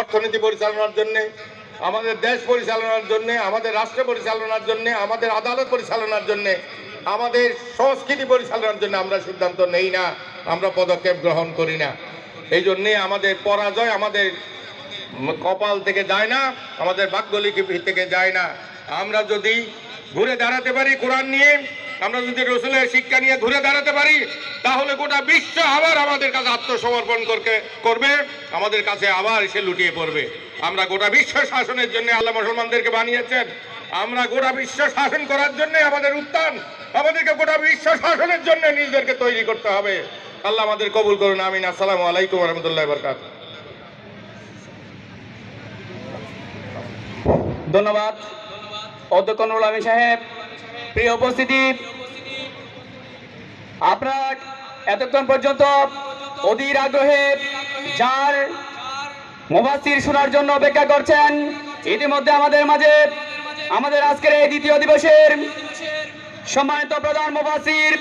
অর্থনীতি পরিচালনার জন্য, আমাদের দেশ পরিচালনার জন্য, আমাদের রাষ্ট্র পরিচালনার জন্য, আমাদের আদালত পরিচালনার জন্য, আমাদের সংস্কৃতি পরিচালনার জন্য আমরা সিদ্ধান্ত নেই না, আমরা পদক্ষেপ গ্রহণ করি না। এই জন্যে আমাদের পরাজয় আমাদের কপাল থেকে যায় না, আমাদের ভাগ্যলিপি থেকে যায় না। আমরা যদি ঘুরে দাঁড়াতে পারি কোরআন নিয়ে আমরা যদি রসুলের শিক্ষা নিয়ে ঘুরে দাঁড়াতে পারি, তাহলে গোটা বিশ্ব আবার আমাদের কাছে আত্মসমর্পণ করবে, আমাদের কাছে আবার এসে লুটিয়ে পড়বে। আমরা গোটা বিশ্ব শাসনের জন্য আল্লাহ মুসলমানদেরকে বানিয়েছেন। আমরা গোটা বিশ্ব শাসন করার জন্য আমাদের উত্থান, আমাদেরকে গোটা বিশ্ব শাসনের জন্য নিজেদেরকে তৈরি করতে হবে। আল্লাহ আমাদের কবুল করুন, আমিন। আসসালামু আলাইকুম রহমতুল্লাহ বরকাত ধন্যবাদ। অধ্যক্ষ নুরুল আমিন সাহেব। প্রিয় উপস্থিতি, আপনারা এতক্ষণ পর্যন্ত অধীর আগ্রহে যার মুবাসির শোনার জন্য অপেক্ষা করছেন, ইতিমধ্যে আমাদের মাঝে আমাদের আজকের এই দ্বিতীয় দিবসের সম্মানিত প্রধান মুবাসির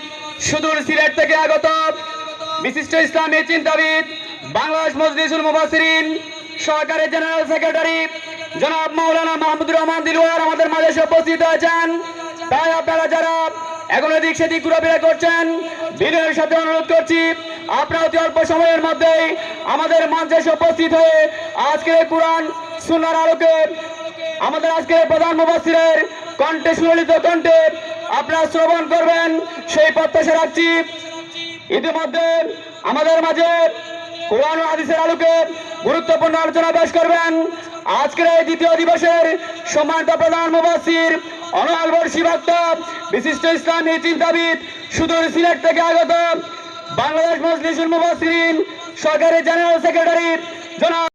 সুদূর সিলেট থেকে আগত বিশিষ্ট ইসলামী চিন্তাবিদ, বাংলাদেশ মজলিসুল মুবাসিরিন, সহকারী জেনারেল সেক্রেটারি জনাব মাওলানা মাহমুদুর রহমান দিলওয়ার আমাদের মাঝে উপস্থিত হয়েছেন। তাই আপনারা যারা এখন এদিক সেদিক ঘোরাফেরা করছেন, বিনয়ের সাথে অনুরোধ করছি, আপনারা অতি অল্প সময়ের মধ্যেই আমাদের মঞ্চে উপস্থিত হয়ে আজকের কোরআন সুনার আলোকে আমাদের আজকে প্রধান মুবাসিরের কণ্ঠে, সুললিত কণ্ঠে আপনারা শ্রবণ করবেন, সেই প্রত্যাশা রাখছি। ইতিমধ্যে আমাদের মাঝে কোরআন ও হাদিসের আলোকে গুরুত্বপূর্ণ আলোচনা পেশ করবেন। আজকের এই দ্বিতীয় দিবসের সম্মানিত প্রধান মুবাসির অনাল বর্ষী বক্তা বিশিষ্ট ইসলামী চিন্তাবিদ সুদূর সিলেট থেকে আগত বাংলাদেশ মজলিসুল মুবাসিরিন সরকারের জেনারেল সেক্রেটারি জনাব